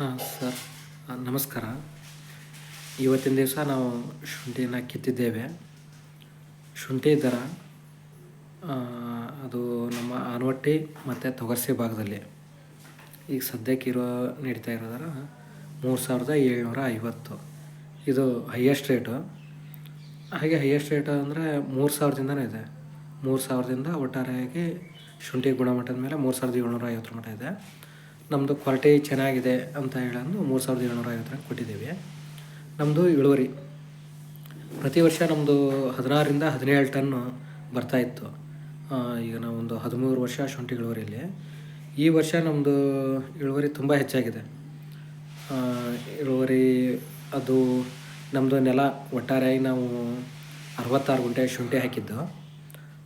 ಹಾಂ, ಸರ್. ನಮಸ್ಕಾರ. ಇವತ್ತಿನ ದಿವಸ ನಾವು ಶುಂಠಿನ ಕಿತ್ತಿದ್ದೇವೆ. ಶುಂಠಿ ದರ ಅದು ನಮ್ಮ ಆನವಟ್ಟಿ ಮತ್ತು ತೊಗರ್ಸಿ ಭಾಗದಲ್ಲಿ. ಈಗ ಸದ್ಯಕ್ಕಿರೋ ನಡೀತಾ ಇರೋದರ ಮೂರು ಸಾವಿರದ ಏಳ್ನೂರ ಐವತ್ತು. ಇದು ಹೈಯೆಸ್ಟ್ ರೇಟು ಹಾಗೆ ಹೈಯೆಸ್ಟ್ ರೇಟ್ ಅಂದರೆ ಮೂರು ಸಾವಿರದಿಂದನೇ ಇದೆ. ಮೂರು ಸಾವಿರದಿಂದ ಒಟ್ಟಾರೆಯಾಗಿ ಶುಂಠಿ ಗುಣಮಟ್ಟದ ಮೇಲೆ ಮೂರು ಸಾವಿರದ ಏಳ್ನೂರ ಐವತ್ತರ ಮಟ್ಟ ಇದೆ. ನಮ್ಮದು ಕ್ವಾಲಿಟಿ ಚೆನ್ನಾಗಿದೆ ಅಂತ ಹೇಳಂದು ಮೂರು ಸಾವಿರದ ಏಳ್ನೂರ ಐವತ್ತರಾಗ ಕೊಟ್ಟಿದ್ದೀವಿ. ನಮ್ಮದು ಇಳುವರಿ, ಪ್ರತಿ ವರ್ಷ ನಮ್ಮದು ಹದಿನಾರರಿಂದ ಹದಿನೇಳು ಟನ್ನು ಬರ್ತಾಯಿತ್ತು ಈಗ ನಾವು ಒಂದು ಹದಿಮೂರು ವರ್ಷ ಶುಂಠಿ ಇಳುವರಿಯಲ್ಲಿ ಈ ವರ್ಷ ನಮ್ಮದು ಇಳುವರಿ ತುಂಬ ಹೆಚ್ಚಾಗಿದೆ. ಇಳುವರಿ ಅದು ನಮ್ಮದು ನೆಲ ಒಟ್ಟಾರೆಯಾಗಿ ನಾವು ಅರವತ್ತಾರು ಗುಂಟೆ ಶುಂಠಿ ಹಾಕಿದ್ದು.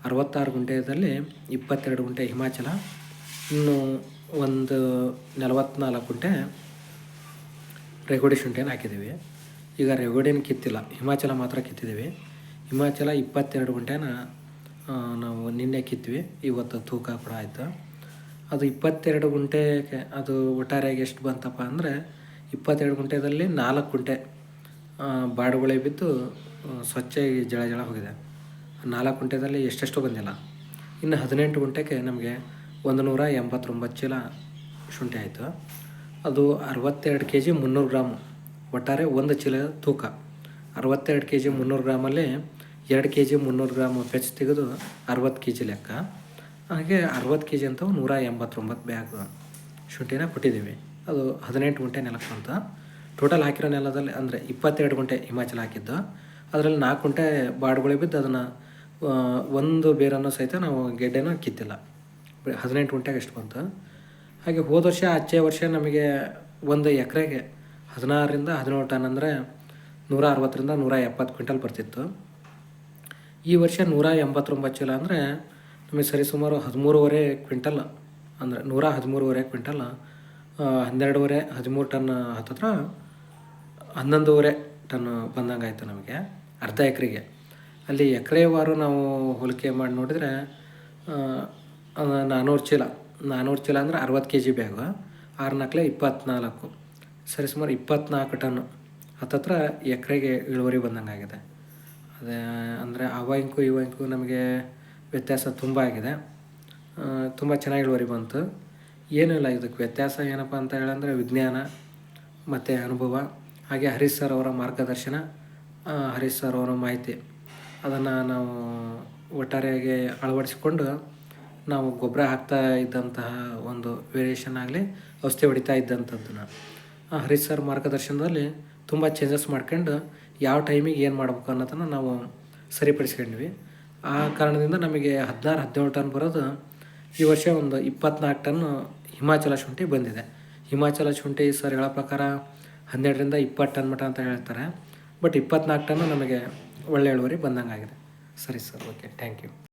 ಅರವತ್ತಾರು ಗುಂಟೆಯಲ್ಲಿ ಇಪ್ಪತ್ತೆರಡು ಗುಂಟೆ ಹಿಮಾಚಲ ಇನ್ನು ಒಂದು ನಲವತ್ತ್ನಾಲ್ಕು ಗುಂಟೆ ರೆಗೋಡಿ ಶುಂಠಿಯನ್ನು ಹಾಕಿದ್ದೀವಿ. ಈಗ ರೆಗೋಡಿಯನ್ನು ಕಿತ್ತಿಲ್ಲ. ಹಿಮಾಚಲ ಮಾತ್ರ ಕಿತ್ತಿದ್ದೀವಿ. ಹಿಮಾಚಲ ಇಪ್ಪತ್ತೆರಡು ಗುಂಟೆನ ನಾವು ನಿನ್ನೆ ಕಿತ್ವಿ ಇವತ್ತು ತೂಕ ಕೂಡ ಆಯಿತು. ಅದು ಇಪ್ಪತ್ತೆರಡು ಗುಂಟೆ ಅದು ಒಟ್ಟಾರೆಯಾಗಿ ಎಷ್ಟು ಬಂತಪ್ಪ ಅಂದರೆ, ಇಪ್ಪತ್ತೆರಡು ಗುಂಟೆದಲ್ಲಿ ನಾಲ್ಕು ಗುಂಟೆ ಬಾಡುಗಳೇ ಬಿದ್ದು ಸ್ವಚ್ಛವಾಗಿ ಜಳ ಜಳ ಹೋಗಿದೆ. ನಾಲ್ಕು ಗುಂಟೆದಲ್ಲಿ ಎಷ್ಟೆಷ್ಟು ಬಂದಿಲ್ಲ. ಇನ್ನು ಹದಿನೆಂಟು ಗುಂಟೆಗೆ ನಮಗೆ ಒಂದು ನೂರ ಎಂಬತ್ತೊಂಬತ್ತು ಚೀಲ ಶುಂಠಿ ಆಯಿತು. ಅದು ಅರವತ್ತೆರಡು ಕೆ ಜಿ ಮುನ್ನೂರು ಗ್ರಾಮ್ ಒಟ್ಟಾರೆ ಒಂದು ಚೀಲ ತೂಕ. ಅರವತ್ತೆರಡು ಕೆ ಜಿ ಮುನ್ನೂರು ಗ್ರಾಮಲ್ಲಿ ಎರಡು ಕೆ ಜಿ ಮುನ್ನೂರು ಗ್ರಾಮ್ ಪೆಚ್ ತೆಗೆದು ಅರವತ್ತು ಕೆ ಜಿ ಲೆಕ್ಕ. ಹಾಗೆ ಅರವತ್ತು ಕೆ ಜಿ ಅಂತ ನೂರ ಎಂಬತ್ತೊಂಬತ್ತು ಬ್ಯಾಗ್ ಶುಂಠಿನ ಕೊಟ್ಟಿದ್ದೀವಿ. ಅದು ಹದಿನೆಂಟು ಗುಂಟೆ ನೆಲಕ್ಕೆ ಅಂತ. ಟೋಟಲ್ ಹಾಕಿರೋ ನೆಲದಲ್ಲಿ ಅಂದರೆ ಇಪ್ಪತ್ತೆರಡು ಗುಂಟೆ ಹಿಮಾಚಲ ಹಾಕಿದ್ದು. ಅದರಲ್ಲಿ ನಾಲ್ಕು ಗುಂಟೆ ಬಾಡುಗಳು ಬಿದ್ದು ಅದನ್ನು ಒಂದು ಬೇರನ್ನು ಸಹಿತ ನಾವು ಗೆಡ್ಡೆನೂ ಕಿತ್ತಿಲ್ಲ. ಹದಿನೆಂಟು ಗುಂಟೆಗೆ ಎಷ್ಟು ಬಂತು. ಹಾಗೆ ಹೋದ ವರ್ಷ, ಆಚೆ ವರ್ಷ ನಮಗೆ ಒಂದು ಎಕರೆಗೆ ಹದಿನಾರರಿಂದ ಹದಿನೇಳು ಟನ್ ಅಂದರೆ ನೂರ ಅರವತ್ತರಿಂದ ನೂರ ಎಪ್ಪತ್ತು ಕ್ವಿಂಟಲ್ ಬರ್ತಿತ್ತು. ಈ ವರ್ಷ ನೂರ ಎಂಬತ್ತೊಂಬತ್ತು ಚೀಲ ಅಂದರೆ ನಮಗೆ ಸರಿಸುಮಾರು ಹದಿಮೂರುವರೆ ಕ್ವಿಂಟಲ್ ಅಂದರೆ ನೂರ ಹದಿಮೂರುವರೆ ಕ್ವಿಂಟಲ್ ಹನ್ನೆರಡೂವರೆ, ಹದಿಮೂರು ಟನ್ ಹತ್ತತ್ರ ಹನ್ನೊಂದೂವರೆ ಟನ್ ಬಂದಂಗೆ ಆಯಿತು ನಮಗೆ ಅರ್ಧ ಎಕರೆಗೆ. ಅಲ್ಲಿ ಎಕರೆವಾರು ನಾವು ಹೋಲಿಕೆ ಮಾಡಿ ನೋಡಿದರೆ ನಾನ್ನೂರು ಚೀಲ. ನಾನ್ನೂರು ಚೀಲ ಅಂದರೆ ಅರವತ್ತು ಕೆ ಜಿ ಬ್ಯಾಗು. ಆರು ನಾಲ್ಕಲೆ ಇಪ್ಪತ್ತ್ನಾಲ್ಕು ಸರಿ, ಸುಮಾರು ಇಪ್ಪತ್ನಾಲ್ಕು ಟನ್ನು ಹತ್ತತ್ರ ಎಕರೆಗೆ ಇಳುವರಿ ಬಂದಂಗೆ ಆಗಿದೆ ಅದೇ, ಅಂದರೆ ಅವ ಇಂಕು ಇವ ಇಂಕು ನಮಗೆ ವ್ಯತ್ಯಾಸ ತುಂಬ ಆಗಿದೆ. ತುಂಬ ಚೆನ್ನಾಗಿ ಇಳುವರಿ ಬಂತು. ಏನೂ ಇಲ್ಲ ಇದಕ್ಕೆ ವ್ಯತ್ಯಾಸ ಏನಪ್ಪ ಅಂತ ಹೇಳಂದರೆ ವಿಜ್ಞಾನ ಮತ್ತು ಅನುಭವ, ಹಾಗೆ ಹರೀಶ್ ಸರ್ ಅವರ ಮಾರ್ಗದರ್ಶನ ಹರೀಶ್ ಸರ್ ಅವರ ಮಾಹಿತಿ. ಅದನ್ನು ನಾವು ಒಟ್ಟಾರೆಯಾಗಿ ಅಳವಡಿಸಿಕೊಂಡು ನಾವು ಗೊಬ್ಬರ ಹಾಕ್ತಾ ಇದ್ದಂತಹ ಒಂದು ವೇರಿಯೇಷನ್ ಆಗಲಿ ಔಷಧಿ ಹೊಡಿತಾ ಇದ್ದಂಥದ್ದನ್ನ. ಹರೀಶ್ ಸರ್ ಮಾರ್ಗದರ್ಶನದಲ್ಲಿ ತುಂಬ ಚೇಂಜಸ್ ಮಾಡ್ಕೊಂಡು ಯಾವ ಟೈಮಿಗೆ ಏನು ಮಾಡ್ಬೇಕು ಅನ್ನೋದನ್ನು ನಾವು ಸರಿಪಡಿಸ್ಕೊಂಡ್ವಿ ಆ ಕಾರಣದಿಂದ ನಮಗೆ ಹದಿನಾರು, ಹದಿನೇಳು ಟನ್ ಬರೋದು ಈ ವರ್ಷ ಒಂದು ಇಪ್ಪತ್ನಾಲ್ಕು ಟನ್ ಹಿಮಾಚಲ ಶುಂಠಿ ಬಂದಿದೆ. ಹಿಮಾಚಲ ಶುಂಠಿ ಸರ್ ಹೇಳೋ ಪ್ರಕಾರ ಹನ್ನೆರಡರಿಂದ ಇಪ್ಪತ್ತು ಟನ್ ಮಟ ಅಂತ ಹೇಳ್ತಾರೆ. ಬಟ್ ಇಪ್ಪತ್ನಾಲ್ಕು ಟನ್ ನಮಗೆ ಒಳ್ಳೆ ಇಳುವರಿ ಬಂದಂಗೆ ಆಗಿದೆ ಸರಿ ಸರ್ ಓಕೆ ಥ್ಯಾಂಕ್ ಯು